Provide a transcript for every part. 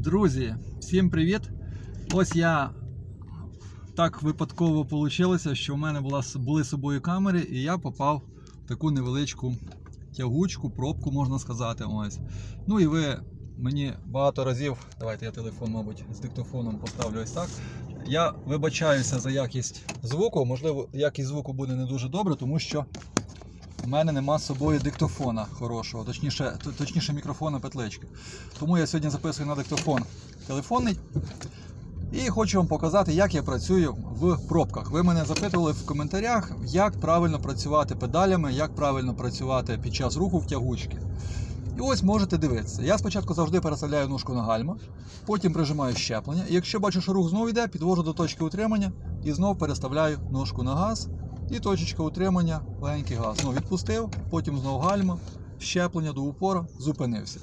Друзі, всім привіт! Ось я так випадково вийшло, що в мене була, були з собою камери, і я попав в таку невеличку тягучку, пробку, можна сказати. Ось. Ну і ви мені багато разів. Давайте я телефон, мабуть, з диктофоном поставлю ось так. Я вибачаюся за якість звуку. Можливо, якість звуку буде не дуже добре, тому що у мене нема з собою диктофона хорошого, точніше, точніше мікрофона петлички. Тому я сьогодні записую на диктофон телефонний. І хочу вам показати, як я працюю в пробках. Ви мене запитували в коментарях, як правильно працювати педалями, як правильно працювати під час руху в тягучки. І ось можете дивитися. Я спочатку завжди переставляю ножку на гальма, потім прижимаю щеплення. І якщо бачу, що рух знову йде, підвожу до точки утримання і знову переставляю ножку на газ. І точечка утримання, легенький газ. Ну, відпустив, потім знову гальма, щеплення до упора, зупинився.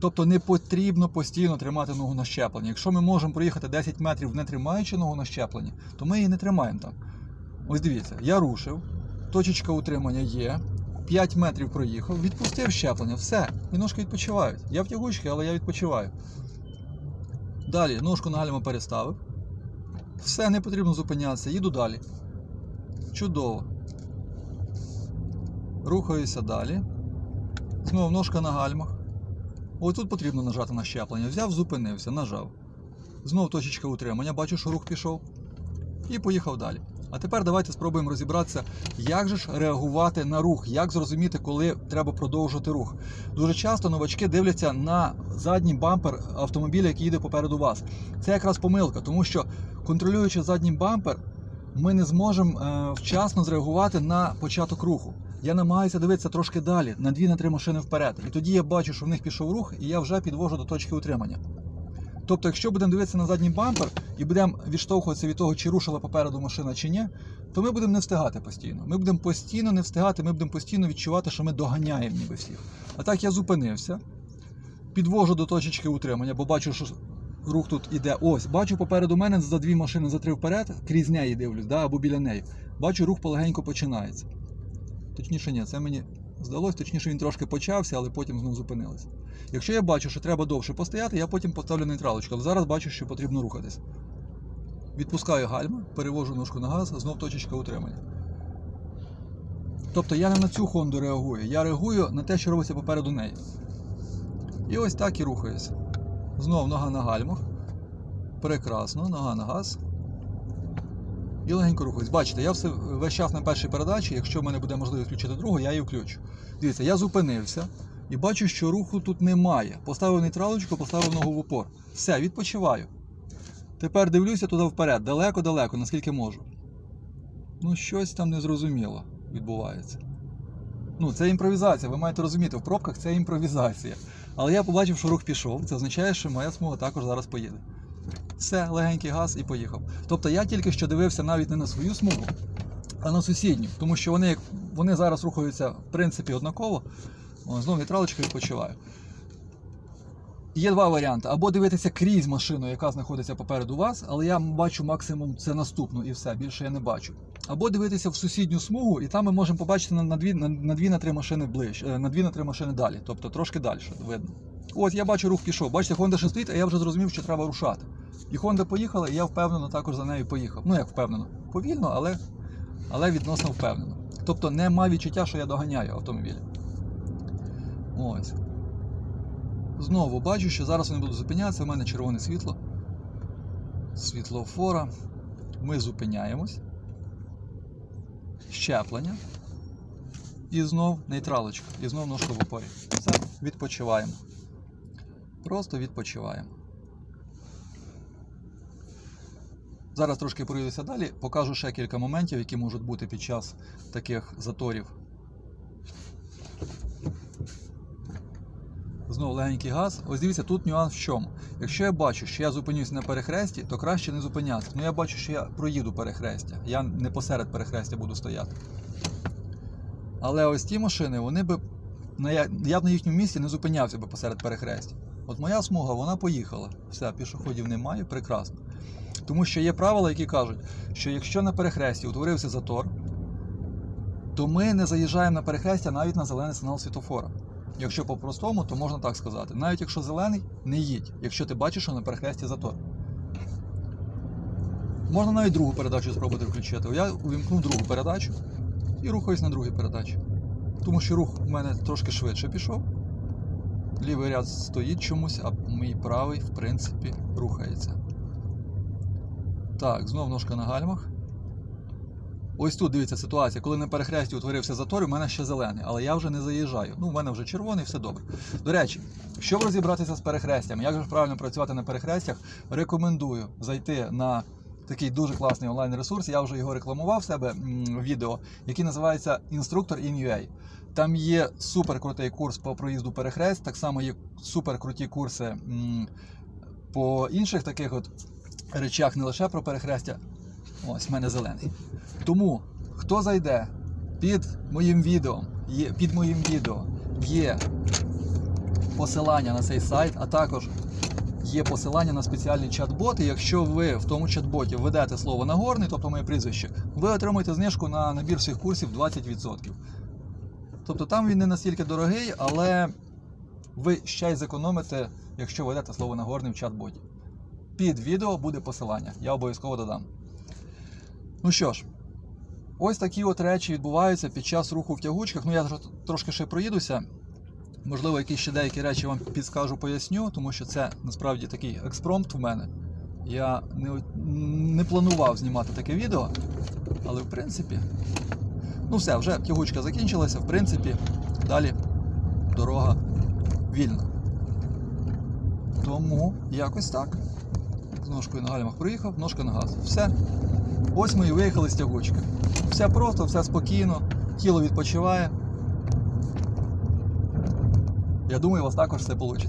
Тобто не потрібно постійно тримати ногу на щепленні. Якщо ми можемо проїхати 10 метрів не тримаючи ногу на щепленні, то ми її не тримаємо там. Ось дивіться, я рушив, точечка утримання є, 5 метрів проїхав, відпустив щеплення, все, і ножки відпочивають. Я в тягучці, але я відпочиваю. Далі ножку на гальма переставив. Все, не потрібно зупинятися, їду далі. Чудово. Рухаюся далі. Знову ножка на гальмах. Ось тут потрібно нажати на щеплення. Взяв, зупинився, нажав. Знову точечка утримання, бачу, що рух пішов. І поїхав далі. А тепер давайте спробуємо розібратися, як же ж реагувати на рух, як зрозуміти, коли треба продовжувати рух. Дуже часто новачки дивляться на задній бампер автомобіля, який їде попереду вас. Це якраз помилка, тому що контролюючи задній бампер, ми не зможемо е, вчасно зреагувати на початок руху. Я намагаюся дивитися трошки далі, на 2-3 машини вперед. І тоді я бачу, що в них пішов рух, і я вже підвожу до точки утримання. Тобто, якщо будемо дивитися на задній бампер і будемо відштовхуватися від того, чи рушила попереду машина чи ні, то ми будемо не встигати постійно. Ми будемо постійно не встигати, ми будемо постійно відчувати, що ми доганяємо ніби всіх. А так я зупинився, підвожу до точечки утримання, бо бачу, що рух тут іде. Ось, бачу попереду мене за дві машини за три вперед, крізь неї дивлюсь, да, або біля неї. Бачу, рух полегенько починається. Точніше, ні, це мені здалося, точніше він трошки почався, але потім знову зупинилися. Якщо я бачу, що треба довше постояти, я потім поставлю нейтралочку. Але зараз бачу, що потрібно рухатись. Відпускаю гальма, перевожу ножку на газ, знов точечка утримання. Тобто я не на цю Хонду реагую, я реагую на те, що робиться попереду неї. І ось так і рухаюся. Знов нога на гальмах. Прекрасно, нога на газ. І легенько рухаюсь. Бачите, я все весь час на першій передачі, якщо в мене буде можливість включити другу, я її включу. Дивіться, я зупинився і бачу, що руху тут немає. Поставив нейтралочку, поставив ногу в упор. Все, відпочиваю. Тепер дивлюся туди вперед, далеко-далеко, наскільки можу. Ну, щось там незрозуміло відбувається. Ну, це імпровізація, ви маєте розуміти, в пробках це імпровізація. Але я побачив, що рух пішов. Це означає, що моя смуга також зараз поїде. Все, легенький газ і поїхав. Тобто я тільки що дивився навіть не на свою смугу, а на сусідню. Тому що вони, вони зараз рухаються в принципі однаково. Знову нейтралочка відпочиваю. Є два варіанти: або дивитися крізь машину, яка знаходиться попереду вас, але я бачу максимум це наступну і все, більше я не бачу. Або дивитися в сусідню смугу, і там ми можемо побачити на, дві, на, на дві на три машини ближче, е, на дві на три машини далі, тобто трошки далі видно. Ось я бачу, рух пішов. Бачите, Honda ще стоїть, а я вже зрозумів, що треба рушати. І Honda поїхала, і я впевнено також за нею поїхав. Ну як впевнено, повільно, але, але відносно впевнено. Тобто нема відчуття, що я доганяю автомобіль. Ось. Знову бачу, що зараз вони будуть зупинятися. У мене червоне світло. Світлофора. Ми зупиняємось. Щеплення. І знов нейтралочка. І знов ножка в опорі. Все, відпочиваємо. Просто відпочиваємо. Зараз трошки проїдуся далі, покажу ще кілька моментів, які можуть бути під час таких заторів. Знову легенький газ. Ось дивіться, тут нюанс в чому. Якщо я бачу, що я зупинюсь на перехресті, то краще не зупинятися. Ну я бачу, що я проїду перехрестя. Я не посеред перехрестя буду стояти. Але ось ті машини, вони би. я б на їхньому місці не зупинявся би посеред перехрестя. От моя смуга, вона поїхала. Все, пішоходів немає, прекрасно. Тому що є правила, які кажуть, що якщо на перехресті утворився затор, то ми не заїжджаємо на перехрестя навіть на зелений сигнал світофора. Якщо по-простому, то можна так сказати. Навіть якщо зелений, не їдь, якщо ти бачиш, що на перехресті затор. Можна навіть другу передачу спробувати включити. Я увімкнув другу передачу і рухаюсь на другій передачі. Тому що рух у мене трошки швидше пішов. Лівий ряд стоїть чомусь, а мій правий, в принципі, рухається. Так, знов ножка на гальмах. Ось тут дивіться ситуація. Коли на перехресті утворився затор, у мене ще зелений, але я вже не заїжджаю. Ну, у мене вже червоний, все добре. До речі, щоб розібратися з перехрестям, як же правильно працювати на перехрестях, рекомендую зайти на такий дуже класний онлайн-ресурс. Я вже його рекламував в себе в відео, який називається Інструктор in.ua. Там є супер крутий курс по проїзду перехрест, так само є супер круті курси по інших таких от речах, не лише про перехрестя. Ось в мене зелений. Тому хто зайде під моїм відео, є, під моїм відео є посилання на цей сайт, а також є посилання на спеціальний чат-бот. І якщо ви в тому чат-боті введете слово Нагорний, тобто моє прізвище, ви отримаєте знижку на набір всіх курсів 20%. Тобто там він не настільки дорогий, але ви ще й зекономите, якщо введете слово Нагорний в чат-боті. Під відео буде посилання, я обов'язково додам. Ну що ж, ось такі от речі відбуваються під час руху в тягучках. Ну я трошки ще проїдуся. Можливо, якісь ще деякі речі вам підскажу, поясню, тому що це насправді такий експромт в мене. Я не, не планував знімати таке відео, але в принципі. Ну все, вже тягучка закінчилася, в принципі, далі дорога вільна. Тому якось так. З ножкою на гальмах проїхав, ножка на газ. Все. Ось ми і виїхали з тягучки. Все просто, все спокійно, тіло відпочиває. Я думаю, у вас також все вийде.